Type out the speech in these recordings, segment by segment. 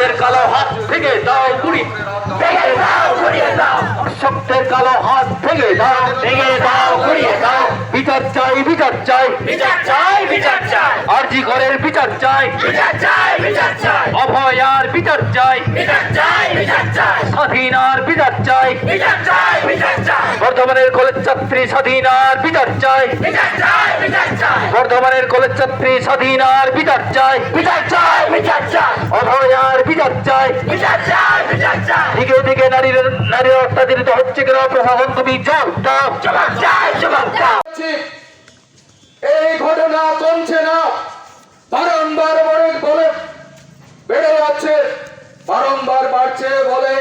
শব্দের কালো হাত ভেঙে দাও গুড়ি ভেঙে দাও দাও কালো হাত ভেঙে দাও ভেঙে দাও ঘুরিয়ে দাও বিচার চাই বিচার চাই বিচার চাই বিচার চাই আরজি ঘরের বিচার চাই বিচার চাই বিচার চাই অভয়ার বিচার চাই বিচার চাই বিচার চাই স্বাধীনার বিচার চাই বিচার চাই বিচার চাই বর্ধমানের কলেজ ছাত্রী স্বাধীনার বিচার চাই বিচার চাই বিচার চাই বর্ধমানের কলেজ ছাত্রী স্বাধীন আর বিচার চাই বিচার চাই বিচার চাই বিচার চাই দিকে দিকে নারীর নারীর অত্যাচারিত হচ্ছে কেন প্রশাসন তুমি জবাব দাও জবাব চাই জবাব দাও এই ঘটনা কমছে না। বারংবার বলে বলে বেড়ে যাচ্ছে। বারংবার বাড়ছে বলে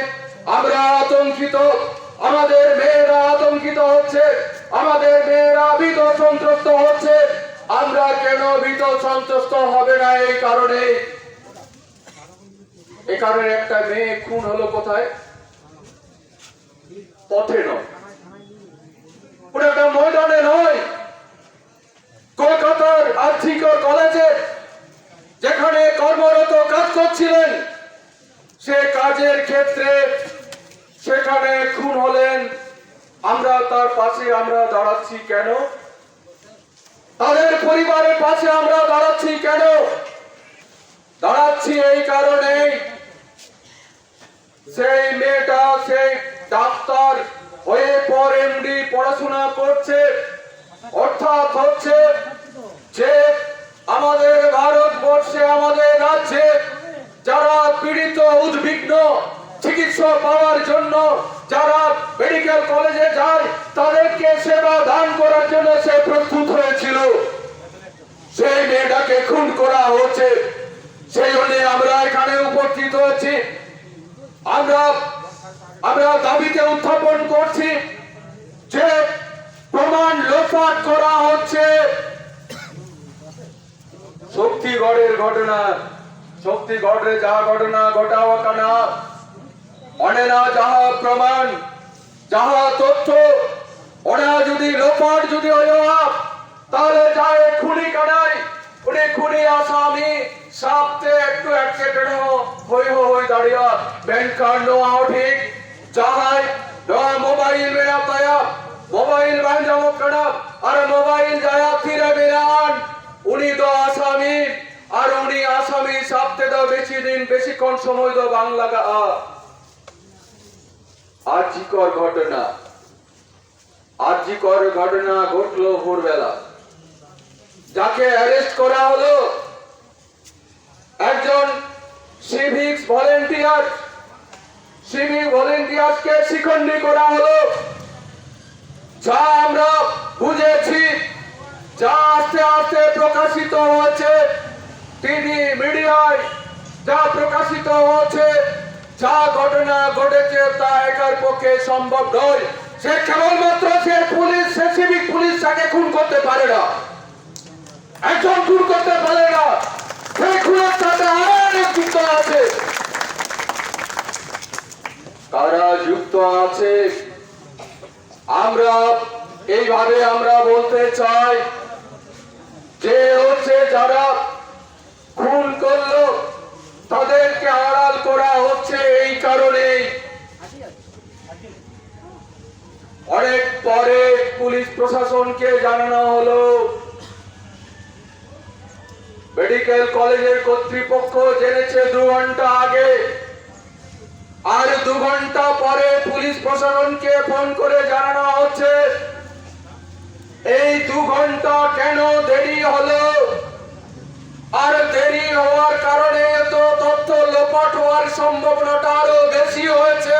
আমরা আতঙ্কিত। আমাদের মেয়েরা আতঙ্কিত হচ্ছে। আমাদের মেয়েরা ভীত সন্ত্রস্ত হচ্ছে। আমরা কেন ভীত সন্ত্রস্ত হবে না এই কারণে? এই কারণে একটা মেয়ে খুন হলো কোথায়? পথে নয়। একটা ময়দানে নয়। কলকাতার আর্থিক কলেজে যেখানে কর্মরত কাজ করছিলেন, সে কাজের ক্ষেত্রে সেখানে খুন হলেন। আমরা তার পাশে আমরা দাঁড়াচ্ছি কেন? তাদের পরিবারের পাশে আমরা দাঁড়াচ্ছি কেন? দাঁড়াচ্ছি এই কারণেই সেই মেয়েটা, সেই ডাক্তার হয়ে পর এমডি পড়াশোনা করছে। অর্থাৎ হচ্ছে যে আমাদের ভারতবর্ষে, আমাদের রাজ্যে যারা পীড়িত, উদ্বিগ্ন চিকিৎসা পাওয়ার জন্য যারা মেডিকেল কলেজে যায়, তাদেরকে সেবা দান করার জন্য সে প্রস্তুত হয়েছিল। সেই মেয়েটাকে খুন করা হচ্ছে। সেই জন্য আমরা এখানে উপস্থিত হয়েছি। আমরা আমরা দাবিতে উত্থাপন করছি যে প্রমাণ লোপাট করা হচ্ছে। শক্তিগড়ের ঘটনা শক্তিগড়ে যাহা ঘটনা ঘটাওয়া কানা। অনেনা যাহা প্রমাণ, যাহা তথ্য ওরা যদি লোপাট যদি হয়ে, তাহলে যায় খুনি কানাই উনি খুনি আসামি, সাপতে একটু একটু কেন হই হই দাঁড়িয়া ব্যাংক কার্ড নেওয়া ঠিক। যাহাই নয়া মোবাইল মেরা তায়া মোবাইল ব্যাংক জমা করা আর মোবাইল যায়া ফিরে বেরান উনি তো আসামি, আর উনি আসামি সাপতে দাও বেশি দিন, বেশিক্ষণ সময় দাও বাংলা গা। আর্জিকর ঘটনা। আর্জিকর ঘটনা ঘটলো ভোরবেলা। যাকে অ্যারেস্ট করা হলো, একজন সিভিক্স ভলেন্টিয়ার সিভিক ভলেন্টিয়ার্সকে শিখণ্ডী করা হলো। যা আমরা বুঝেছি, যা আস্তে আস্তে প্রকাশিত হয়েছে টিভি মিডিয়ায়, যা প্রকাশিত হচ্ছে যা ঘটনা ঘটেছে তা একার পক্ষে সম্ভব নয়। সে কেবলমাত্র সে পুলিশ, সে সিভিক পুলিশ তাকে খুন করতে পারে না। একজন খুন করতে পারে না। কারা যুক্ত আছে? আমরা, এইভাবে আমরা বলতে চাই যে হচ্ছে যারা খুন করল, তাদেরকে আড়াল করা হচ্ছে এই কারণেই। অনেক পরে পুলিশ প্রশাসনকে জানানো হলো। মেডিকেল কলেজের কর্তৃপক্ষ জেনেছে দু ঘণ্টা আগে। আর দু ঘণ্টা পরে পুলিশ প্রশাসনকে ফোন করে জানানো হচ্ছে, এই দু ঘণ্টা কেন দেরি হলো? আর দেরি হওয়ার কারণে তো তথ্য লোপাট হওয়ার সম্ভাবনাটা আরও বেশি হয়েছে।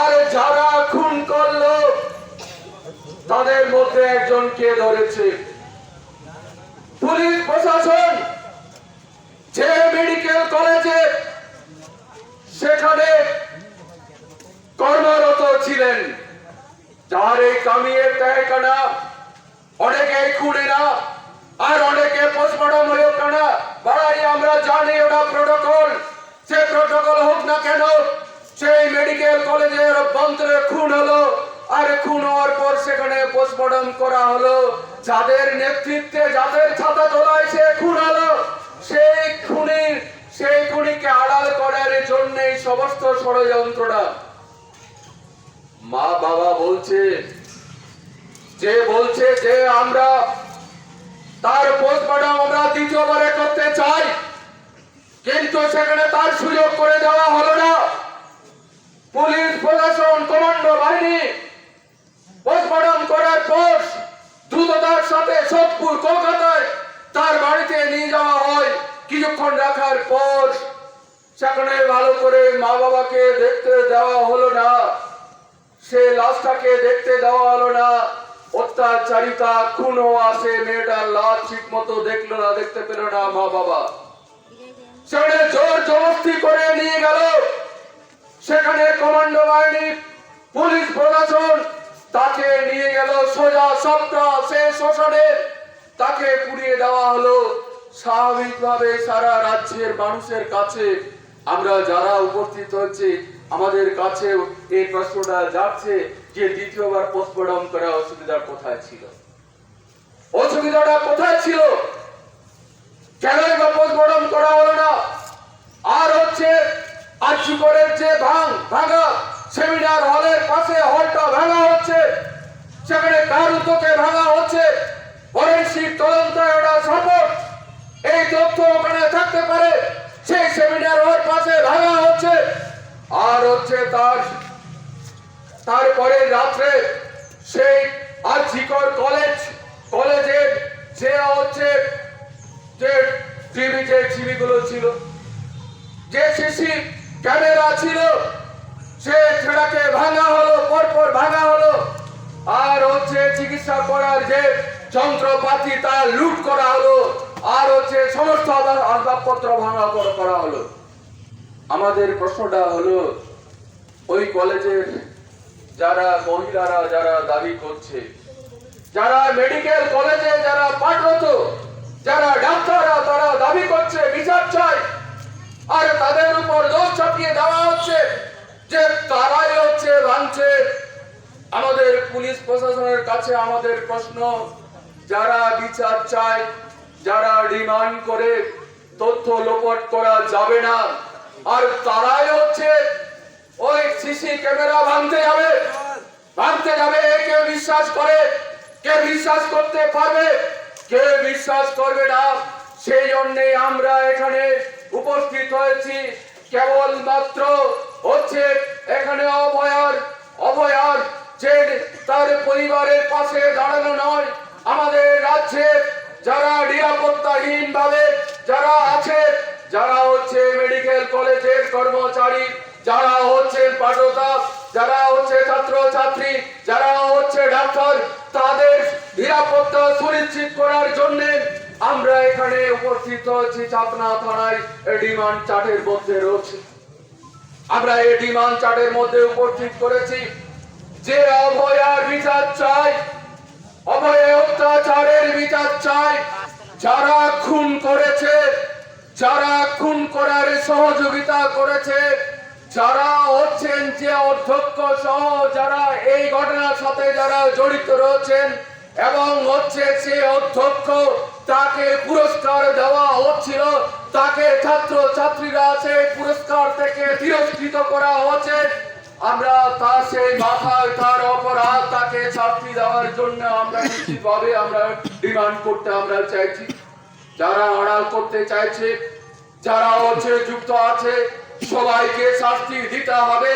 আর যারা খুন করল, তাদের মধ্যে একজনকে ধরেছে? পুলিশ প্রশাসন যে মেডিকেল কলেজে সেখানে কর্মরত ছিলেন যার এই কামিয়ে তেহকানা অনেকে খুঁড়ে না, আর অনেকে পোস্টমর্টম হয়ে কানা বাড়াই, আমরা জানি ওটা প্রোটোকল সে প্রোটোকল হোক না কেন, সেই মেডিকেল কলেজের অভ্যন্তরে খুন হলো, আর খুন হওয়ার পর পোস্টমর্টম করা হলো। যাদের নেতৃত্বে, যাদের ছাতা তোলায় সে খুন হলো, সেই খুনির সেই খুনি করার জন্য এই সমস্ত ষড়যন্ত্রটা। মা বাবা বলছে, যে বলছে যে আমরা তার পোস্টমর্টম আমরা দ্বিতীয়বারে করতে চাই, কিন্তু সেখানে তার সুযোগ করে দেওয়া হলো না পুলিশ প্রশাসন কমান্ডো বাহিনী পোস্টমর্টম করার পর সাথে সোদপুর, কলকাতায় তার বাড়িতে নিয়ে যাওয়া হয় কিছুক্ষণ রাখার পর। সেখানে ভালো করে মা বাবাকে দেখতে দেওয়া হলো না। সে লাশটাকে দেখতে দেওয়া হলো না। অত্যাচারিতা খুনও আসে, মেয়েটার লাশ ঠিক মতো দেখল না, দেখতে পেল না মা বাবা। সেখানে জোর জবস্তি করে নিয়ে গেল। সেখানে কমান্ডো বাহিনী, পুলিশ প্রশাসন তাকে নিয়ে গেল সোজা সপ্তাহ সে শোষণে। তাকে পুড়িয়ে দেওয়া হলো স্বাভাবিকভাবে সারা রাজ্যের মানুষের কাছে। আমরা যারা উপস্থিত হচ্ছি আমাদের কাছে এই প্রশ্নটা যাচ্ছে যে দ্বিতীয়বার পোস্টমর্টম করা অসুবিধা কোথায় ছিল? অসুবিধাটা কোথায় ছিল? কেন বা পোস্টমর্টম করা হলো না? আর হচ্ছে আর্যিকরের যে ভাঙ, ভাঙা সেমিনার হলের পাশে হলটা ভাঙা হচ্ছে সেখানে কার উদ্যোগে ভাঙা হচ্ছে? ফরেন্সিক তদন্তায়রা সাপোর্ট। এই তথ্য ওখানে থাকতে পারে। সেই সেমিনার হল পাশে ভাঙা হচ্ছে। আর হচ্ছে তার তারপরে রাত্রে সেই আর্যিকর কলেজ, কলেজের যে হচ্ছে যে টিভি, যে টিভিগুলো ছিল, যে সিসি ক্যামেরা ছিল, সে ছেলেকে ভাঙা হলো, পরপর ভাঙা হলো। আর হচ্ছে চিকিৎসা করার যে যন্ত্রপাতি তা লুট করা হলো, আর হচ্ছে সমস্ত আসবাবপত্র ভাঙা করা হলো। আমাদের প্রশ্নটা হলো, ওই কলেজের যারা মহিলারা যারা দাবি করছে, যারা মেডিকেল কলেজে যারা পাঠরত যারা ডাক্তাররা তারা দাবি করছে, বিচার চাই আর তাদের উপর দোষ চাপিয়ে দেওয়া হচ্ছে যে তারাই হচ্ছে ভাঙছে আমাদের পুলিশ প্রশাসনের কাছে আমাদের প্রশ্ন, যারা বিচার চায়, যারা ডিমান্ড করে তথ্য লোপট করা যাবে না, আর তারাই হচ্ছে ওই সিসি ক্যামেরা ভাঙতে যাবে। ভাঙতে যাবে কেউ বিশ্বাস করে, কে বিশ্বাস করতে পারবে, কে বিশ্বাস করবে না, সেই জন্যে আমরা এখানে উপস্থিত হয়েছি। কেবল মাত্র হচ্ছে এখানে অভয়ার অভয়ার যে তার পরিবারের পাশে দাঁড়ানো নয় আমাদের রাজ্যে যারা নিরাপত্তাহীন ভাবে যারা আছে যারা হচ্ছে মেডিকেল কলেজের কর্মচারী যারা হচ্ছে পাঠতা যারা হচ্ছে ছাত্র ছাত্রী যারা হচ্ছে ডাক্তার তাদের নিরাপত্তা সুনিশ্চিত করার জন্য আমরা এখানে উপস্থিত হচ্ছি চাপনা থানায় ডিমান্ড চার্টের মধ্যে রয়েছে আমরা এই ডিমান্ড চার্টের মধ্যে উপস্থিত করেছি। যে অভয়ার বিচার চাই, অভয় অত্যাচারের বিচার চাই, যারা খুন করেছে, যারা খুন করার সহযোগিতা করেছে, যারা হচ্ছেন যে অধ্যক্ষ সহ যারা এই ঘটনার সাথে যারা জড়িত রয়েছেন এবং হচ্ছে সে অধ্যক্ষ, তাকে পুরস্কার দেওয়া হচ্ছিল। তাকে ছাত্র ছাত্রীরা সেই পুরস্কার থেকে তিরস্কৃত করা হচ্ছে। আমরা তার সেই মাথায়, তার অপরাধ, তাকে শাস্তি দেওয়ার জন্য আমরা নিশ্চিতভাবে আমরা ডিমান্ড করতে আমরা চাইছি। যারা আড়াল করতে চাইছে, যারা হচ্ছে যুক্ত আছে, সবাইকে শাস্তি দিতে হবে।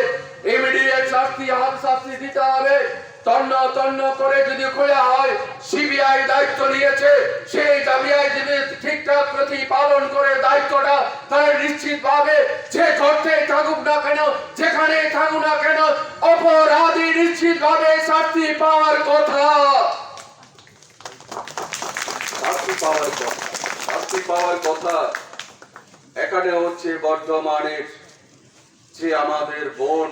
ইমিডিয়েট শাস্তি হাত শাস্তি দিতে হবে। তন্ন তন্ন করে যদি হয় সিবিআই দায়িত্ব নিয়েছে। সেই যদি ঠিকঠাক করে দায়িত্বটা নিশ্চিত ভাবে যে থাকুক না কেন যেখানে থাকুক না কেন, অপরাধী নিশ্চিত ভাবে শাস্তি পাওয়ার কথা। শাস্তি পাওয়ার কথা, শাস্তি পাওয়ার কথা। এখানে হচ্ছে বর্ধমানের যে আমাদের বোন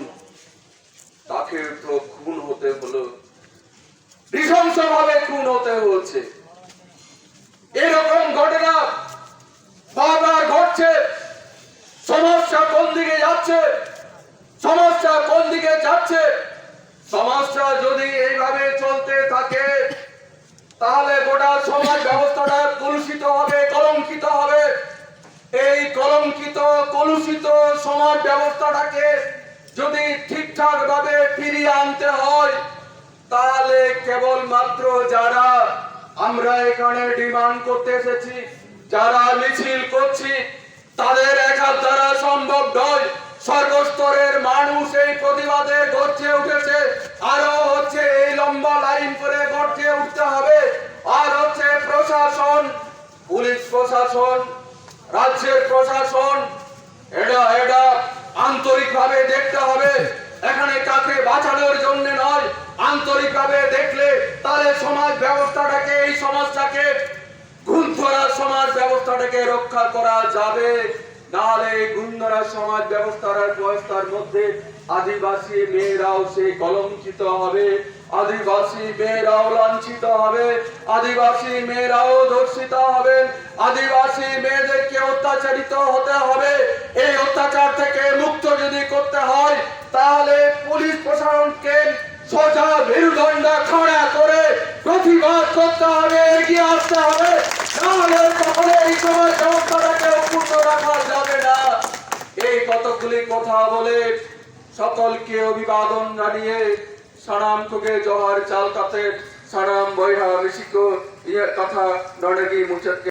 তাকে তো খুন হতে হলো। নৃশংস ভাবে খুন হতে হচ্ছে এরকম ঘটনা বারবার ঘটছে। সমস্যা কোন দিকে যাচ্ছে? সমস্যা কোন দিকে যাচ্ছে? সমস্যা যদি এইভাবে চলতে থাকে, তাহলে গোটা সমাজ ব্যবস্থাটা কলুষিত হবে, কলঙ্কিত হবে। এই কলঙ্কিত, কলুষিত সমাজ ব্যবস্থাটাকে যদি ঠিকঠাক ভাবে ফিরিয়ে আনতে হয়, তাহলে কেবলমাত্র যারা আমরা এখানে ডিমান্ড করতে এসেছি, যারা মিছিল করছি, তাদের একার দ্বারা সম্ভব নয়। সর্বস্তরের মানুষ এই প্রতিবাদে গর্জে উঠেছে। আরও হচ্ছে এই লম্বা লাইন করে গর্জে উঠতে হবে। আর হচ্ছে প্রশাসন, পুলিশ প্রশাসন, রাজ্যের প্রশাসন এটা এটা আন্তরিকভাবে দেখতে হবে। এখানে কাকে বাঁচানোর জন্য নয়, আন্তরিকভাবে দেখলে তাহলে সমাজ ব্যবস্থাটাকে, এই সমাজটাকে, গুণধরা সমাজ ব্যবস্থাটাকে রক্ষা করা যাবে। নাহলে এই সমাজ ব্যবস্থার ব্যবস্থার মধ্যে আদিবাসী মেয়েরাও সে কলঙ্কিত হবে। আদিবাসী মেয়েরাও লাঞ্ছিত হবে, আদিবাসী মেয়েরাও ধর্ষিত হবে, আদিবাসী মেয়েদেরকে অত্যাচারিত হতে হবে। এই অত্যাচার থেকে মুক্ত যদি করতে হয়, তাহলে পুলিশ প্রশাসনকে সোজা মেরুদণ্ড খাড়া করে প্রতিবাদ করতে হবে, এগিয়ে আসতে হবে। নাহলে কখনো এই সময় ব্যবস্থাটাকে অপূর্ণ রাখা যাবে না। এই কতগুলি কথা বলে সকলকে অভিবাদন জানিয়ে সানাম কোকে জহার চাল কাতে সানাম বৈহা ঋষিক ইয়ে কথা নডগি মুচতকে।